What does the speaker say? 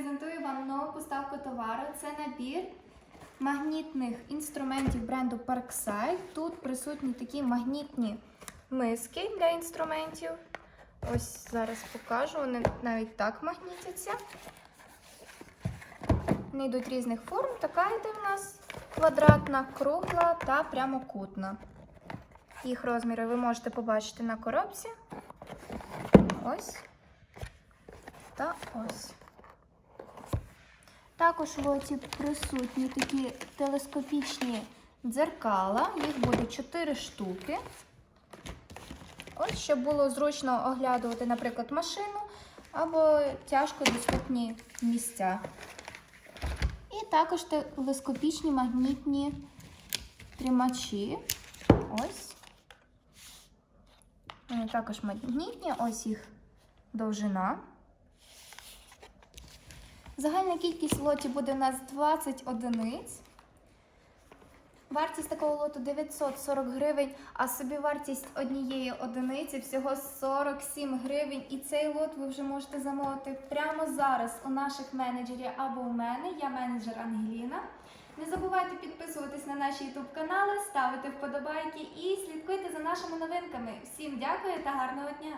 презентую вам нову поставку товару. Це набір магнітних інструментів бренду Parkside. Тут присутні такі магнітні миски для інструментів. Ось зараз покажу, вони навіть так магнітяться. Вони йдуть різних форм. Така йде в нас квадратна, кругла та прямокутна. Їх розміри ви можете побачити на коробці. Ось. Та ось. Також в лоті присутні такі телескопічні дзеркала. Їх буде 4 штуки. Ось, щоб було зручно оглядувати, наприклад, машину або тяжко доступні місця. І також телескопічні магнітні тримачі. Ось. Вони також магнітні, ось їх довжина. Загальна кількість в лоті буде у нас 20 одиниць. Вартість такого лоту 940 гривень, а собівартість однієї одиниці всього 47 гривень. І цей лот ви вже можете замовити прямо зараз у наших менеджерів або у мене. Я менеджер Ангеліна. Не забувайте підписуватись на наші YouTube канали, ставити вподобайки і слідкуйте за нашими новинками. Всім дякую та гарного дня!